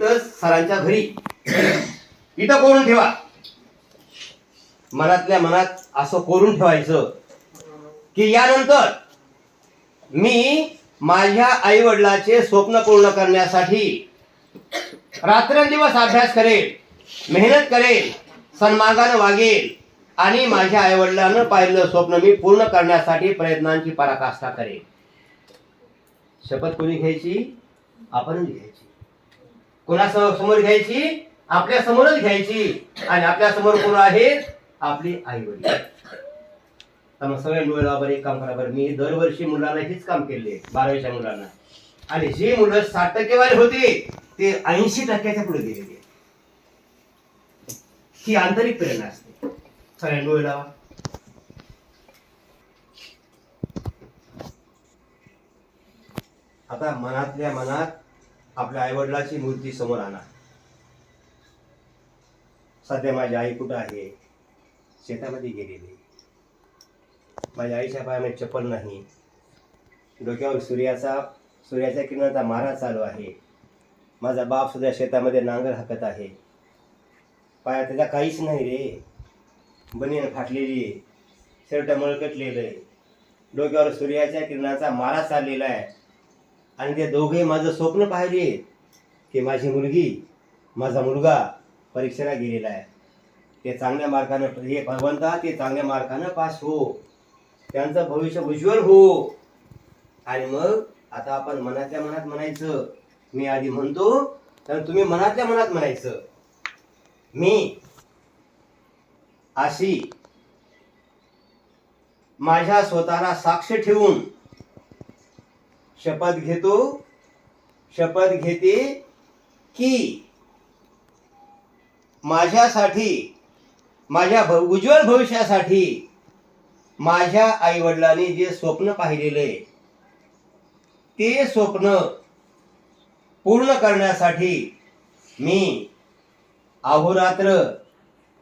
तिथंच सरांच्या घरी. इथं कोरून ठेवा. मनातल्या मनात असं कोरून ठेवायचं की यानंतर मी माझ्या आई वडिलाचे स्वप्न पूर्ण करण्यासाठी रात्रंदिवस अभ्यास करेल मेहनत करेल सन्मार्गानं वागेल आणि माझ्या आई वडिलांना पाहिलं स्वप्न मी पूर्ण करण्यासाठी प्रयत्नांची पराकाष्ठा करेल. शपथ कोणी घ्यायची? आपणच घ्यायची. कोणासमोर समोर घ्यायची? आपल्या समोरच घ्यायची. आणि आपल्यासमोर कोण आहेत आपली आई वडील. त्यामुळे मग सगळ्या मुलाला बरं एक काम करा बरं. मी दरवर्षी मुलांना हेच काम केले बारावीच्या मुलांना. आणि जी मुलं साठ टक्केवाले होती ते ऐंशी टक्क्याच्या पुढे गेलेली ही आंतरिक प्रेरणा असते. सगळ्या डोळे लावा. आता मनातल्या मनात आपल्या आईवडिलाची मूर्ती समोर आणा. सध्या माझी आई कुठं आहे? शेतामध्ये गेलेली. माझ्या आईच्या पायामध्ये चप्पल नाही. डोक्यावर सूर्याचा सूर्याच्या किरणाचा मारा चालू आहे. माझा बाप सुद्धा शेतामध्ये नांगर हाकत आहे. पाया त्याचा काहीच नाही रे. बनियन फाटलेली आहे. शर्ट मळकटलेलं आहे. डोक्यावर सूर्याच्या किरणाचा मारा चाललेला आहे. आणि ते दोघे माझं स्वप्न पाहिले की माझी मुलगी माझा मुलगा परीक्षेला गेलेला आहे. ते चांगल्या मार्कानं हे भगवंता ते चांगल्या मार्कानं पास हो. त्यांचं भविष्य उज्ज्वल हो. आणि मग आता आपण मनातल्या मनात म्हणायचं मी आधी म्हणतो तर तुम्ही मनातल्या मनात म्हणायचं मी अशी माझ्या स्वतःला साक्ष ठेवून शपथ घेतो. शपथ घेते की माझ्यासाठी माझ्या भ- उज्ज्वल भविष्यासाठी माझ्या आईवडिलांनी जे स्वप्न पाहिलेले ते स्वप्न पूर्ण करण्यासाठी मी अहोरात्र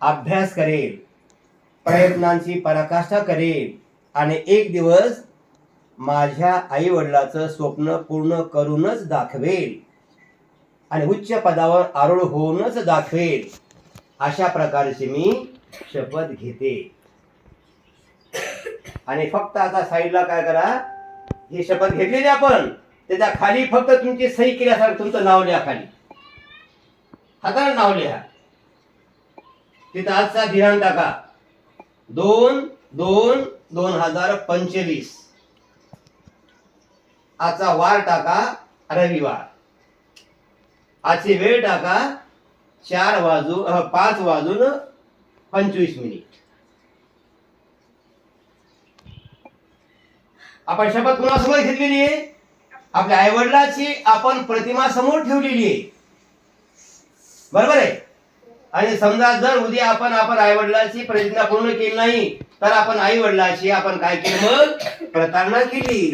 अभ्यास करेल प्रयत्नांची पराकाष्ठा करेल आणि एक दिवस माझ्या आई वडिलाचं स्वप्न पूर्ण करूनच दाखवेल. आणि उच्च पदावर आरूढ होऊनच दाखवेल. अशा प्रकारची मी शपथ घेते. आणि फक्त आता साईडला काय करा ही शपथ घेतलेली आपण त्याच्याखाली फक्त तुमची सही केल्यासारखं तुमचं नाव लिहा खाली. हाताने नाव लिहा. तिथं आजचा दिनांक टाका. दोन दोन दोन हजार पंचवीस. आजचा वार टाका रविवार. आजची वेळ टाका चार वाजू पाच वाजून पंचवीस मिनिट. आपण शपथ कुणासमोर घेतलेली आहे? आपल्या आईवडिलाची आपण प्रतिमा समोर ठेवलेली आहे. बरोबर आहे? आणि समजा जर उद्या आपण आपण आई वडिलांची प्रतिज्ञा पूर्ण केली नाही तर आपण आई वडिलांची आपण काय केलं? मग प्रतारणा केली.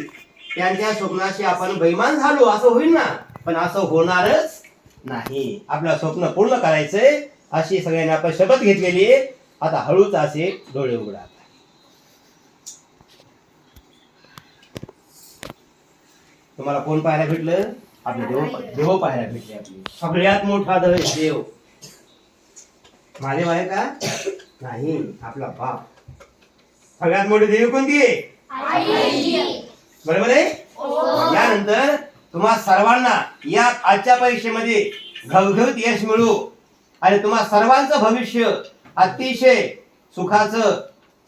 त्यांच्या स्वप्नाशी आपण बैमान झालो असं होईल ना? पण असं होणारच नाही. आपलं स्वप्न पूर्ण करायचंय अशी सगळ्यांनी आपण शपथ घेतलेली आहे. आता हळूच असे डोळे उघडा. तुम्हाला कोण पाहायला भेटलं? आपले देव देव पाहायला भेटले आपले. सगळ्यात मोठा देव देव. महादेव आहे का नाही आपला बाप. सगळ्यात मोठी देवी कोणती आहे? बरोबर आहे? यानंतर तुम्हा सर्वांना या आजच्या परीक्षेमध्ये घवघवीत यश मिळू. आणि तुम्हा सर्वांचं भविष्य अतिशय सुखाचं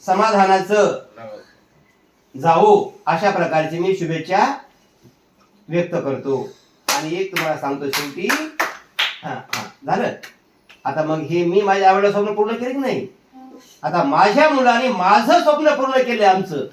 समाधानाचं जावो अशा प्रकारची मी शुभेच्छा व्यक्त करतो. आणि एक तुम्हाला सांगतो शेवटी. हा हा झालं. आता मग हे मी माझ्या आवडलं स्वप्न पूर्ण केले की नाही? आता माझ्या मुलाने माझं स्वप्न पूर्ण केले आमचं.